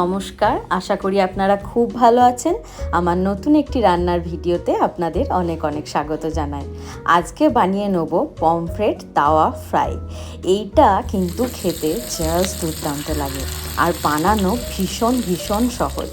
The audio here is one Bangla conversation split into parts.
নমস্কার। আশা করি আপনারা খুব ভালো আছেন। আমার নতুন একটি রান্নার ভিডিওতে আপনাদের অনেক অনেক স্বাগত জানাই। আজকে বানিয়ে নেব পমফ্রেট তাওয়া ফ্রাই। এইটা কিন্তু খেতে জাস্ট দুর্দান্ত লাগে। আর বানানো ভীষণ ভীষণ সহজ।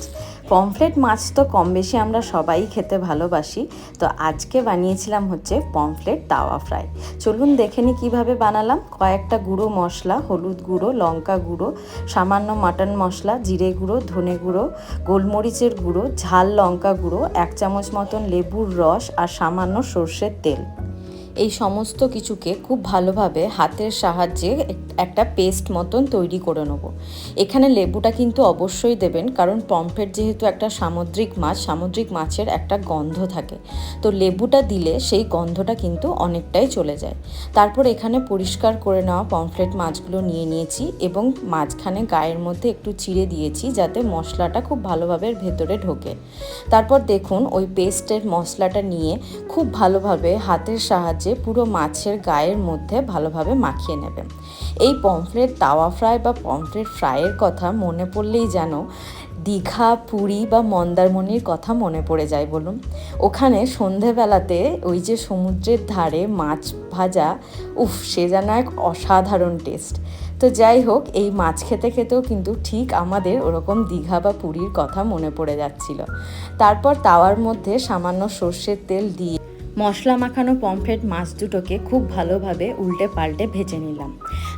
পমফ্রেট মাছ তো কম বেশি আমরা সবাই খেতে ভালোবাসি। তো আজকে বানিয়েছিলাম হচ্ছে পমফ্রেট তাওয়া ফ্রাই। চলুন দেখে নিই কীভাবে বানালাম। কয়েকটা গুঁড়ো মশলা, হলুদ গুঁড়ো, লঙ্কা গুঁড়ো, সামান্য মাটন মশলা, জিরে গুঁড়ো, ধনে গুঁড়ো, গোলমরিচের গুঁড়ো, ঝাল লঙ্কা গুঁড়ো, এক চামচ মতন লেবুর রস আর সামান্য সর্ষের তেল। এই সমস্ত কিছুকে খুব ভালোভাবে হাতের সাহায্যে একটা পেস্ট মতন তৈরি করে নেব। এখানে লেবুটা কিন্তু অবশ্যই দেবেন, কারণ পমফ্রেট যেহেতু একটা সামুদ্রিক মাছ, সামুদ্রিক মাছের একটা গন্ধ থাকে। তো লেবুটা দিলে সেই গন্ধটা কিন্তু অনেকটাই চলে যায়। তারপর এখানে পরিষ্কার করে নেওয়া পমফ্রেট মাছগুলো নিয়ে নিয়েছি এবং মাঝখানে গায়ের মধ্যে একটু চিড়ে দিয়েছি যাতে মশলাটা খুব ভালোভাবে ভেতরে ঢোকে। তারপর দেখুন, ওই পেস্টের মশলাটা নিয়ে খুব ভালোভাবে হাতের সাহায্যে পুরো মাছের গায়ের মধ্যে ভালোভাবে মাখিয়ে নেবেন এই পমফ্রেট তাওয়া ফ্রাই বা পমফ্রেট ফ্রাইয়ের কথা মনে পড়লেই যেন দীঘা, পুরী বা মন্দারমণির কথা মনে পড়ে যায় বলুন। ওখানে সন্ধেবেলাতে ওই যে সমুদ্রের ধারে মাছ ভাজা, উফ, সে যেন এক অসাধারণ টেস্ট। তো যাই হোক, এই মাছ খেতে খেতেও কিন্তু ঠিক আমাদের ওরকম দীঘা বা পুরীর কথা মনে পড়ে যাচ্ছিল। তারপর তাওয়ার মধ্যে সামান্য সর্ষের তেল দিয়ে মশলা মাখানো পমফ্রেট মাছ দুটোকে খুব ভালোভাবে উল্টে পাল্টে ভেজে নিলাম।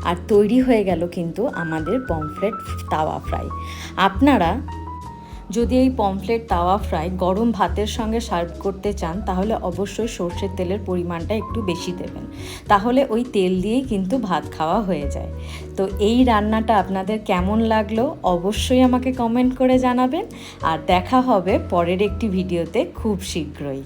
আর তৈরি হয়ে গেল কিন্তু আমাদের পমফ্রেট তাওয়া ফ্রাই। আপনারা যদি এই পমফ্লেট তাওয়া ফ্রাই গরম ভাতের সঙ্গে সার্ভ করতে চান, তাহলে অবশ্যই সর্ষের তেলের পরিমাণটা একটু বেশি দেবেন। তাহলে ওই তেল দিয়েই কিন্তু ভাত খাওয়া হয়ে যায়। তো এই রান্নাটা আপনাদের কেমন লাগল অবশ্যই আমাকে কমেন্ট করে জানাবেন। আর দেখা হবে পরের একটি ভিডিওতে খুব শীঘ্রই।